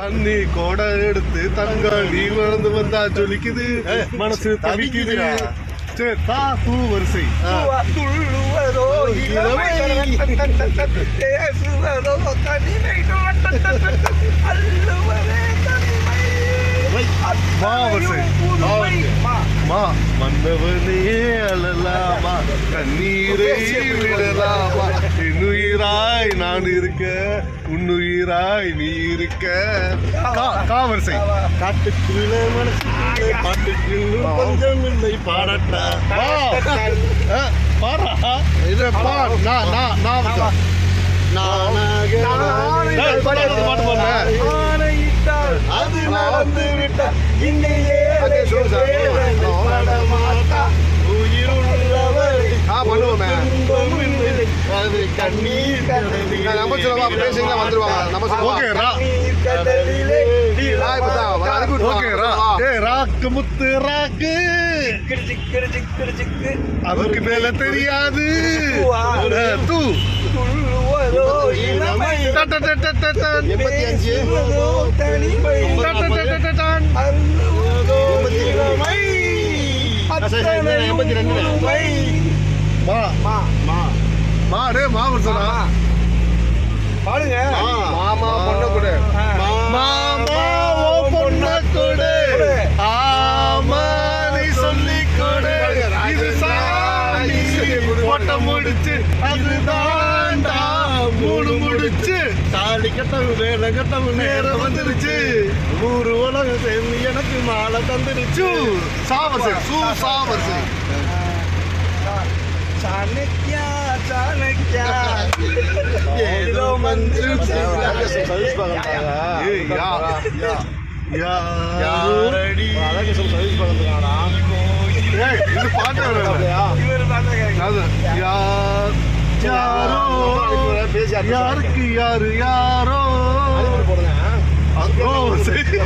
தண்ணி கோடை எடுத்து தங்காளி வளர்ந்து வந்தா ஜொலிக்குது. மனசு தவிக்குது. தா வரிசை. துள்ளுவதோ இளமை. பேசுவதோ தனிமை அல்லுவதே தனிமை மா வரிசை புதுமை மா மா மன்னவனே அழலாமா கண்ணீரை விடலாமா என்னுயிராய் நான் இருக்க உன்னுயிராய் நீ இருக்க. கா- கா வரிசை காட்டுக்குள்ள மனசுக்குள்ள பாட்டுக்குள்ள கொஞ்சம் இல்லை பாடட்டா? பாரா இது பா நான் நான் நான் வரிசை. நானாக பாட்டு பாடு, பாடு. ஆணையிட்டால் அது நடந்து விட்டால் இங்கேயே அது கண்ணீர் நம்ம சொல்லவா பேசிங்களா வந்துருவாங்க. நம்ம கடலிலே ராக்கு முத்து ராக்கு. அதுக்கு மேல தெரியாது. தூ. எண்பத்தி அஞ்சு எண்பத்தி ரெண்டு. மா மா. மா. மா டே மா வருஷனா பாடுங்க. மாமா பொண்ணு கூட. மாமா ஓ பொண்ண கொடு. ஆமா நீ சொல்லி கொடு. இது சாணி போட்ட முடிச்சு அது தாண்டா மூடு முடிச்சு. தாலி கட்டவும் வேலை கட்டவும் நேரம் வந்துருச்சு. நூறு உலகம் சேர்ந்து எனக்கு மாலை தந்துருச்சு. சாவசை சூ சாவசை சாணக்கியா ஏதோ மந்திரிச்சு அழகு சொல்லி சர்வீஸ் பார்க்கறாங்கடா இது பாட்டு யார் யாரோ யாருக்கு யாரு யாரோ ஓ சரி